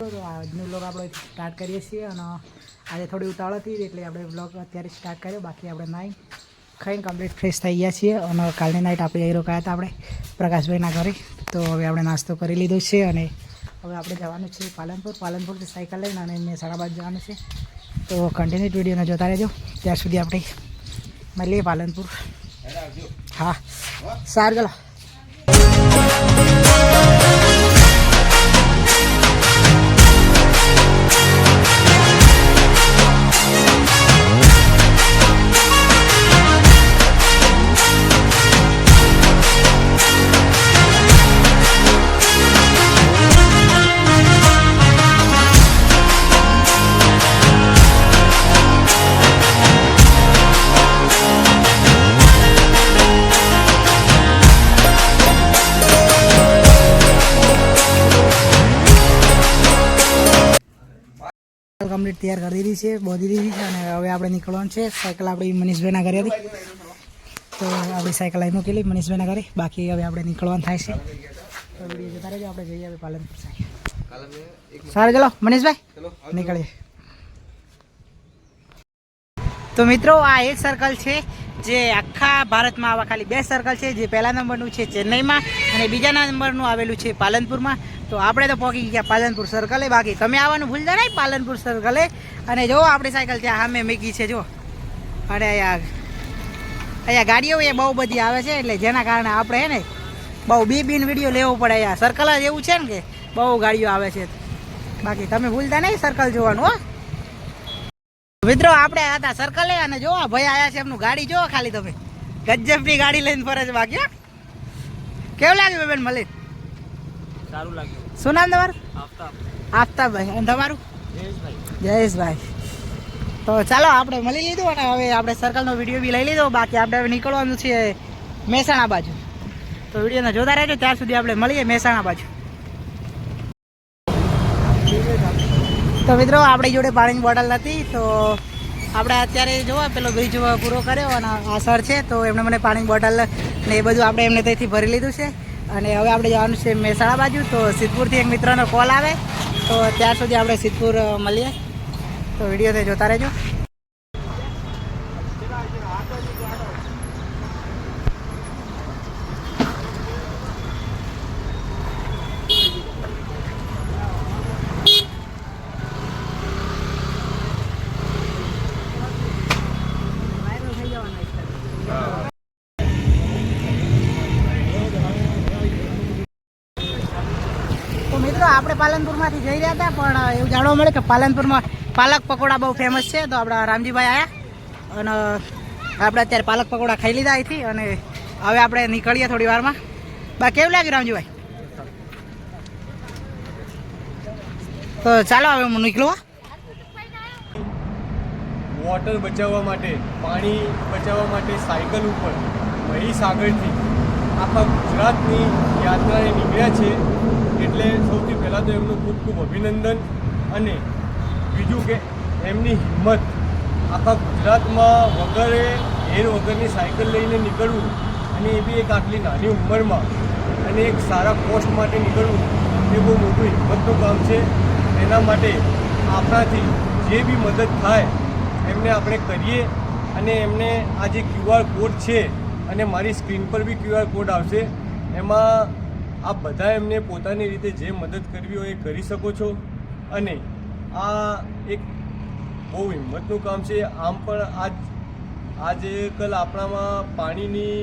તો આજનો બ્લોગ આપણે સ્ટાર્ટ કરીએ છીએ અને આજે થોડી ઉતાવળ હતી એટલે આપણે બ્લોગ અત્યારે સ્ટાર્ટ કર્યો. બાકી આપણે નાઈ ખાઈને કમ્પ્લીટ ફ્રેશ થઈ ગયા છીએ અને કાલની નાઇટ આપણે અહીં રોકાયા હતા આપણે પ્રકાશભાઈના ઘરે. તો હવે આપણે નાસ્તો કરી લીધો છે અને હવે આપણે જવાનું છે પાલનપુર. પાલનપુરથી સાયકલ લઈને અને મહેસાણા બાદ જવાનું છે. તો કન્ટિન્યુ વિડીયોને જોતા રહેજો. ત્યાં સુધી આપણે મળીએ પાલનપુર. હા. સારું, ચલો. તૈયાર કરી દીધી છે, બોધી દીધી છે અને હવે આપણે નીકળવાનું છે. સાયકલ આપણી મનીષભાઈના ઘરે હતી. તો આપણી સાયકલ અહીં મૂકેલી, મનીષભાઈના ઘરે. બાકી હવે આપણે નીકળવાનું થાય છે. આપણે જઈએ હવે પાલનપુર સારું ચલો, મનીષભાઈ, નીકળીએ. તો મિત્રો, આ એક સર્કલ છે. જે આખા ભારતમાં આવા ખાલી બે સર્કલ છે, જે પહેલા નંબરનું છે ચેન્નઈમાં અને બીજા નંબરનું આવેલું છે પાલનપુરમાં. તો આપણે તો પહોંચી ગયા પાલનપુર સર્કલે બાકી તમે આવવાનું ભૂલતા નહીં પાલનપુર સર્કલે અને જો આપણી સાયકલ ત્યાં સામે મૂકી છે, જો. અને અહીંયા અહીંયા ગાડીઓ એ બહુ બધી આવે છે, એટલે જેના કારણે આપણે હે ને બહુ બી બીન વીડિયો લેવો પડે. અહીંયા સર્કલ જ એવું છે ને કે બહુ ગાડીઓ આવે છે. બાકી તમે ભૂલતા નહીં સર્કલ જોવાનું, હો. મિત્રો આપણે હતા સર્કલે અને જો ભાઈ આયા છે એમનું ગાડી જો ખાલી તમે. ગજબની ગાડી લઈને ફરે છે બાકી. કેવું લાગ્યું બેન મલિક સારું લાગ્યું. શું નામ તમારું? આફતાબ. આફતાબભાઈ. અને તમારું? જયેશભાઈ. જયેશભાઈ. તો ચાલો આપણે મળી લીધું અને હવે આપણે સર્કલનો વીડિયો બી લઈ લીધો. બાકી આપણે હવે નીકળવાનું છે મહેસાણા બાજુ. તો વિડીયોને જોતા રહેજો. ત્યાં સુધી આપણે મળીએ મહેસાણા બાજુ. તો મિત્રો, આપણી જોડે પાણીની બોટલ નથી, તો આપણે અત્યારે જોવા પેલો બ્રિજ પૂરો કર્યો અને આ સર છે, તો એમણે મને પાણીની બોટલ ને એ બધું આપણે એમને ત્યાંથી ભરી લીધું છે. અને હવે આપણે જવાનું છે મહેસાણા બાજુ, તો સિદ્ધપુરથી એક મિત્રનો કોલ આવે. તો ત્યાર સુધી આપણે સિદ્ધપુર મળીએ. તો વીડિયો જોતા રહેજો તો મિત્રો આપણે પાલનપુરમાંથી જઈ રહ્યા હતા, પણ એવું જાણવા મળે કે પાલનપુરમાં પાલક પકોડા બહુ ફેમસ છે. તો આપણા રામજીભાઈ આવ્યા અને આપણે અત્યારે પાલક પકોડા ખાઈ લીધા અહીંથી અને હવે આપણે નીકળીએ થોડી વારમાં. બા, કેવું લાગ્યું રામજીભાઈ? તો ચાલો હવે હું નીકળું વોટર બચાવવા માટે, પાણી બચાવવા માટે સાયકલ ઉપર મહીસાગરથી આખા ગુજરાતની યાત્રાએ નીકળ્યા છે. એટલે સૌથી પહેલાં તો એમનું ખૂબ ખૂબ અભિનંદન અને બીજું કે એમની હિંમત. આખા ગુજરાતમાં વગરે હેર વગરની સાયકલ લઈને નીકળવું અને એ બી એક આટલી નાની ઉંમરમાં અને એક સારા પોસ્ટ માટે નીકળવું એ બહુ મોટું હિંમતનું કામ છે. એના માટે આપણાથી જે બી મદદ થાય, એમને આપણે કરીએ અને એમને આ જે ક્યુઆર કોડ છે અને મારી સ્ક્રીન પર બી ક્યુઆર કોડ આવશે, એમાં આપ બધા એમને પોતાની રીતે જે મદદ કરવી હોય એ કરી શકો છો. અને આ એક બહુ હિંમતનું કામ છે. આમ પણ આજ, આજે કલ આપણામાં પાણીની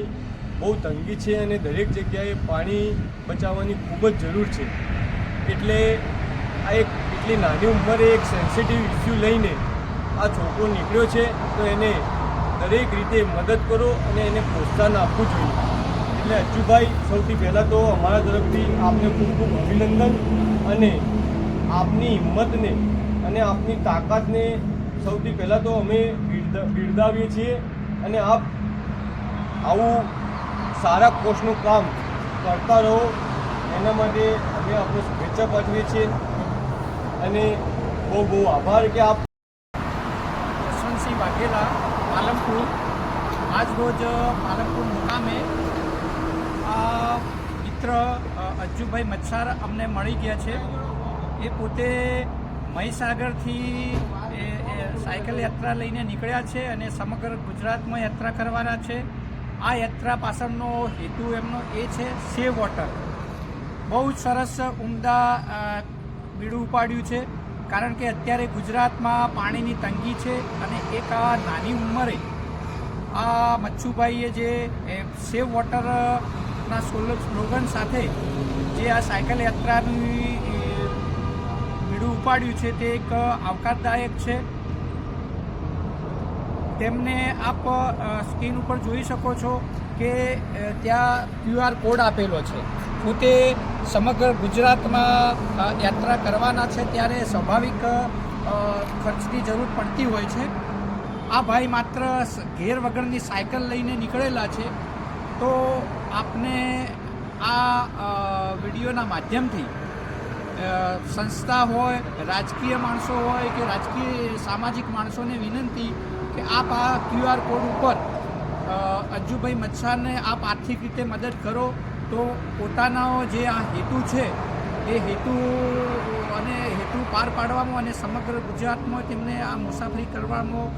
બહુ તંગી છે અને દરેક જગ્યાએ પાણી બચાવવાની ખૂબ જ જરૂર છે. એટલે આ એક, એટલી નાની ઉંમરે એક સેન્સિટિવ ઇસ્યુ લઈને આ છોકરો નીકળ્યો છે, તો એને દરેક રીતે મદદ કરો અને એને પ્રોત્સાહન આપવું જોઈએ. એટલે અચ્યુભાઈ સૌથી પહેલાં તો અમારા તરફથી આપને ખૂબ ખૂબ અભિનંદન અને આપની હિંમતને અને આપની તાકાતને સૌથી પહેલાં તો અમે બિરદાવીએ છીએ અને આપ આવું સારા કોર્સનું કામ કરતા રહો, એના માટે અમે આપણે શુભેચ્છા પાઠવીએ છીએ અને બહુ બહુ આભાર કે આપ યશવંતસિંહ વાઘેલા પાલનપુર. આજ રોજ પાલનપુર મુકામે મિત્ર અજ્જુભાઈ મચ્છાર અમને મળી ગયા છે. એ પોતે મહીસાગરથી સાયકલ યાત્રા લઈને નીકળ્યા છે અને સમગ્ર ગુજરાતમાં યાત્રા કરવાના છે. આ યાત્રા પાછળનો હેતુ એમનો એ છે સેવ વોટર બહુ જ સરસ ઉમદા બીડું ઉપાડ્યું છે. કારણ કે અત્યારે ગુજરાતમાં પાણીની તંગી છે અને એક આ નાની ઉંમરે આ મચ્છુભાઈએ જે સેવ વોટરના સ્લોગન સાથે જે આ સાયકલ યાત્રાની બીડું ઉપાડ્યું છે તે એક આવકારદાયક છે. તેમને આપ સ્ક્રીન ઉપર જોઈ શકો છો કે ત્યાં ક્યુઆર કોડ આપેલો છે. પોતે સમગ્ર ગુજરાતમાં યાત્રા કરવાના છે ત્યારે સ્વાભાવિક ખર્ચની જરૂર પડતી હોય છે. આ ભાઈ માત્ર ગેર વગરની સાયકલ લઈને નીકળેલા છે. તો આપને આ વિડીયોના માધ્યમથી સંસ્થા હોય, રાજકીય માણસો હોય કે રાજકીય સામાજિક માણસોને વિનંતી કે આપ આ ક્યુઆર કોડ ઉપર અજુભાઈ મચ્છાને આપ આર્થિક રીતે મદદ કરો તો પોતાનો જે આ હેતુ છે, એ હેતુ અને હેતુ પાર પાડવામાં અને સમગ્ર ગુજરાતમાં તેમને આ મુસાફરી કરવામાં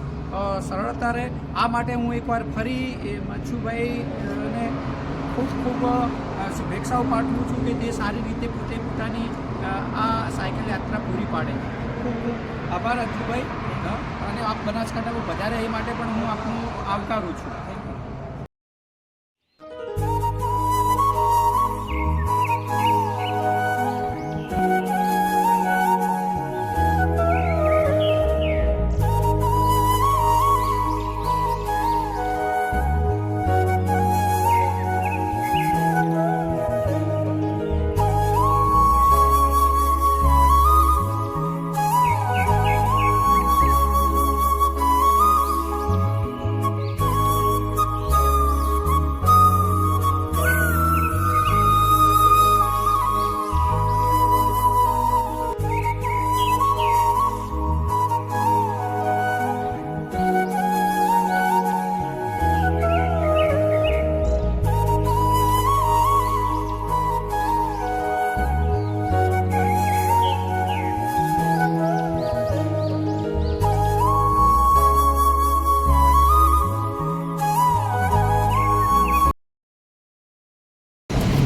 સરળતા રહે. આ માટે હું એકવાર ફરી એ મચ્છુભાઈને ખૂબ ખૂબ શુભેચ્છાઓ પાઠવું છું કે તે સારી રીતે પોતે પોતાની આ સાયકલ યાત્રા પૂરી પાડે. ખૂબ ખૂબ આભાર અજુભાઈ અને આપ બનાસકાંઠા વધારે એ માટે પણ હું આપનું આવકારું છું.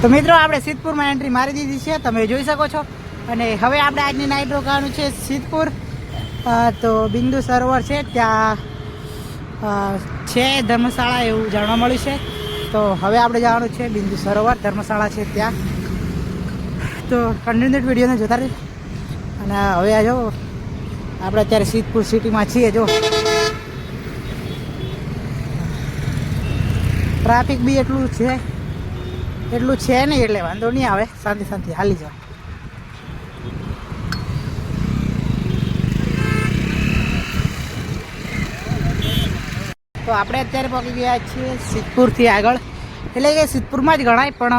તો મિત્રો, આપણે સિદ્ધપુરમાં એન્ટ્રી મારી દીધી છે. તમે જોઈ શકો છો. અને હવે આપણે આજની નાઇટ રોકાવાનું છે સિદ્ધપુર. તો બિંદુ સરોવર છે. ત્યાં છે ધર્મશાળા એવું જાણવા મળ્યું છે. તો હવે આપણે જવાનું છે બિંદુ સરોવર. ધર્મશાળા છે ત્યાં. તો કન્ટિન્યુટ વિડીયોને જોતા રહી. અને હવે આ જો, આપણે અત્યારે સિદ્ધપુર સિટીમાં છીએ, જો. ટ્રાફિક બી એટલું છે. એટલું છે નહીં એટલે વાંધો નહીં આવે. શાંતિ શાંતિ, હાલી જાવ તો આપણે અત્યારે પહોંચી ગયા છીએ સિદ્ધપુરથી આગળ. એટલે કે સિદ્ધપુરમાં જ ગણાય, પણ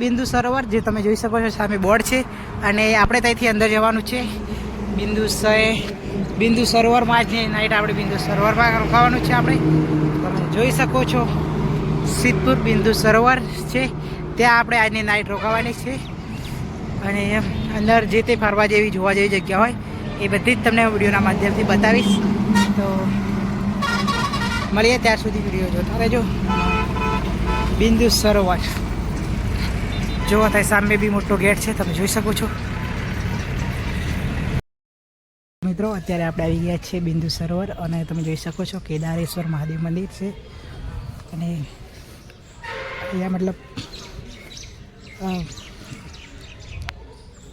બિંદુ સરોવર, જે તમે જોઈ શકો છો, સામે બોર્ડ છે. અને આપણે ત્યાંથી અંદર જવાનું છે. બિંદુ સ બિંદુ સરોવરમાં જ નાઇટ આપણે બિંદુ સરોવરમાં રોકાવાનું છે આપણે. તમે જોઈ શકો છો. સિદ્ધપુર બિંદુ સરોવર છે. ત્યાં આપણે આજની નાઇટ રોકાવાની છે. અને અંદર જે તે ફરવા જેવી જોવા જેવી જગ્યા હોય, એ બધી જ તમને વિડીયોના માધ્યમથી બતાવીશ. તો મળીએ ત્યાં સુધી વીડિયો જોતા રહેજો. બિંદુ સરોવર. જોવા થાય સામે બી મોટો ગેટ છે, તમે જોઈ શકો છો. મિત્રો, અત્યારે આપણે આવી ગયા છીએ બિંદુ સરોવર અને તમે જોઈ શકો છો કેદારેશ્વર મહાદેવ મંદિર છે. અને અહીંયા મતલબ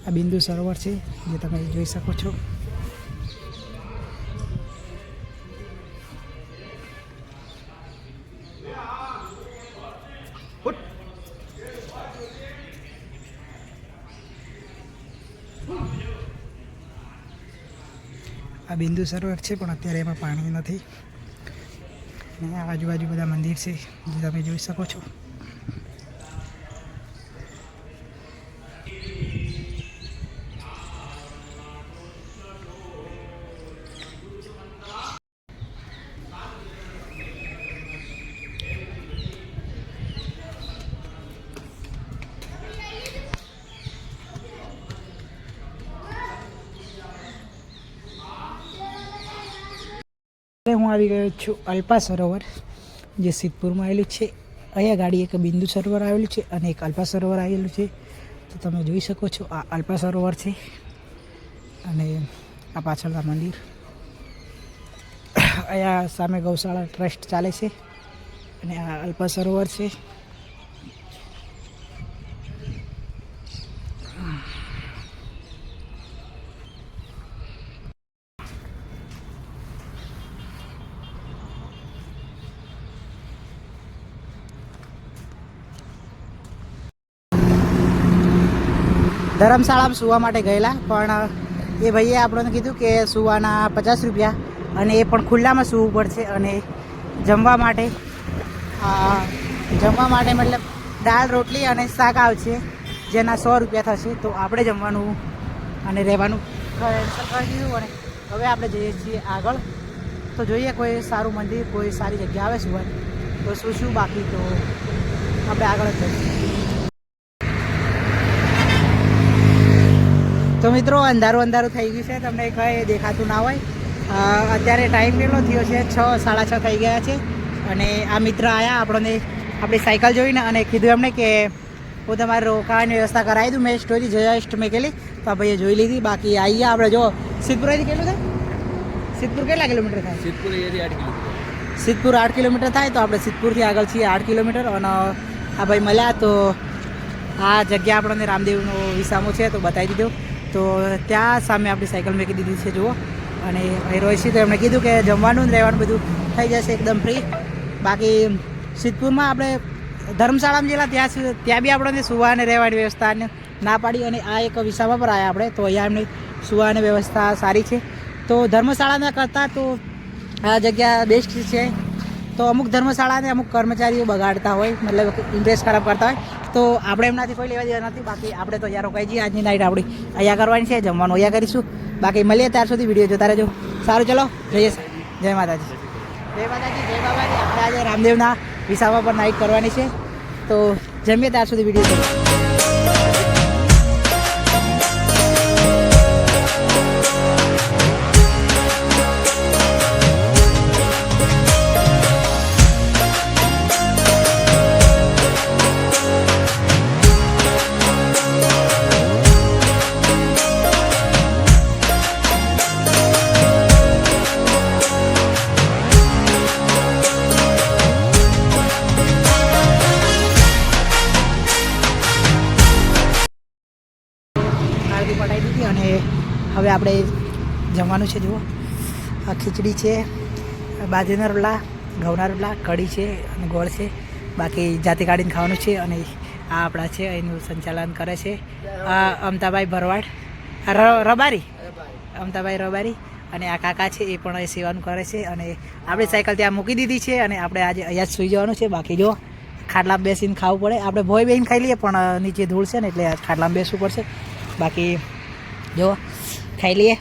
આ બિંદુ સરોવર છે જે તમે જોઈ શકો છો. આ બિંદુ સરોવર છે પણ અત્યારે એમાં પાણી નથી. અને આજુબાજુ બધા મંદિર છે જે તમે જોઈ શકો છો. હું આવી ગયો છું અલ્પા સરોવર, જે સિદ્ધપુરમાં આવેલું છે. અહીંયા ગાડી એક બિંદુ સરોવર આવેલું છે અને એક અલ્પા સરોવર આવેલું છે. તો તમે જોઈ શકો છો આ અલ્પા સરોવર છે અને આ પાછળના મંદિર. અહીંયા સામે ગૌશાળા ટ્રસ્ટ ચાલે છે અને આ અલ્પા સરોવર છે. ધર્મશાળામાં સુવા માટે ગયેલા, પણ એ ભાઈએ આપણને કીધું કે સુવાના પચાસ રૂપિયા અને એ પણ ખુલ્લામાં સૂવું પડશે અને જમવા માટે જમવા માટે મતલબ દાળ, રોટલી અને શાક આવશે, જેના સો રૂપિયા થશે, તો આપણે જમવાનું અને રહેવાનું કેન્સલ કરી દીધું અને હવે આપણે જઈએ છીએ આગળ. તો જોઈએ કોઈ સારું મંદિર, કોઈ સારી જગ્યા આવે સુવાની. તો શું શું બાકી? તો આપણે આગળ જ જઈશું. તો મિત્રો અંધારું અંધારું થઈ ગયું છે. તમને કંઈ દેખાતું ના હોય. અત્યારે ટાઈમ કેટલો થયો છે? છ સાડા છ થઈ ગયા છે. અને આ મિત્ર આવ્યા આપણને આપણી સાયકલ જોઈને અને કીધું એમને કે હું તમારે રોકાવાની વ્યવસ્થા કરાવી દઉં. મેં સ્ટોરી જયેસ્ટ મેકેલી તો આ ભાઈએ જોઈ લીધી. બાકી આવીએ આપણે જો. સિદ્ધપુર અહીંથી કેટલું થાય? સિદ્ધપુર કેટલા કિલોમીટર થાય? સિદ્ધપુર એરિયા આઠ કિલોમીટર. સિદ્ધપુર આઠ કિલોમીટર થાય તો આપણે સિદ્ધપુરથી આગળ છીએ આઠ કિલોમીટર. અને આ ભાઈ મળ્યા તો આ જગ્યા આપણને રામદેવનો વિસામો છે તો બતાવી દીધો. તો ત્યાં સામે આપણી સાયકલ મૂકી દીધી છે, જુઓ. અને અહીં રોયસી તો એમણે કીધું કે જમવાનું રહેવાનું બધું થઈ જશે એકદમ ફ્રી બાકી સિદ્ધપુરમાં આપણે ધર્મશાળામાં જેલા ત્યાં ત્યાં બી આપણને સુવા અને રહેવાની વ્યવસ્થાને ના પાડી અને આ એક વિસામાં પર આવ્યા આપણે, તો અહીંયા એમની સુવાની વ્યવસ્થા સારી છે. તો ધર્મશાળાના કરતાં તો આ જગ્યા બેસ્ટ છે. તો અમુક ધર્મશાળાને અમુક કર્મચારીઓ બગાડતા હોય, મતલબ ઇન્ટરેસ્ટ ખરાબ કરતા હોય. તો આપણે એમનાથી કોઈ લેવા દેવા નથી. બાકી આપણે તો યારો રોકાઈ જઈએ. આજની નાઇટ આપણી અહીંયા કરવાની છે, જમવાનું અહીંયા કરીશું. બાકી મળીએ ત્યાર સુધી વીડિયો જોતા રહેજો. સારું, ચલો. જઈએ જય માતાજી. જય માતાજી, જય બાબાજી. આપણે આજે રામદેવના વિસાવા પર નાઇટ કરવાની છે. તો જમીએ ત્યાર સુધી વીડિયો જોજો જમવાનું છે, જુઓ. આ ખીચડી છે, બાજરીના રોટલા, ઘઉંના રોટલા, કઢી છે અને ગોળ છે. બાકી જાતે કાઢીને ખાવાનું છે અને આ આપણા છે, એનું સંચાલન કરે છે. આ અમતાભાઈ ભરવાડ રબારી. અમતાભાઈ રબારી અને આ કાકા છે, એ પણ એ સેવાનું કરે છે અને આપણે સાયકલ ત્યાં મૂકી દીધી છે અને આપણે આજે અહીંયા જ સુઈ જવાનું છે. બાકી જો, ખાટલામાં બેસીને ખાવું પડે. આપણે ભોય બેહીને ખાઈ લઈએ, પણ નીચે ધૂળ છે ને એટલે ખાટલામાં બેસવું પડશે. બાકી જો, ખાઈ લઈએ.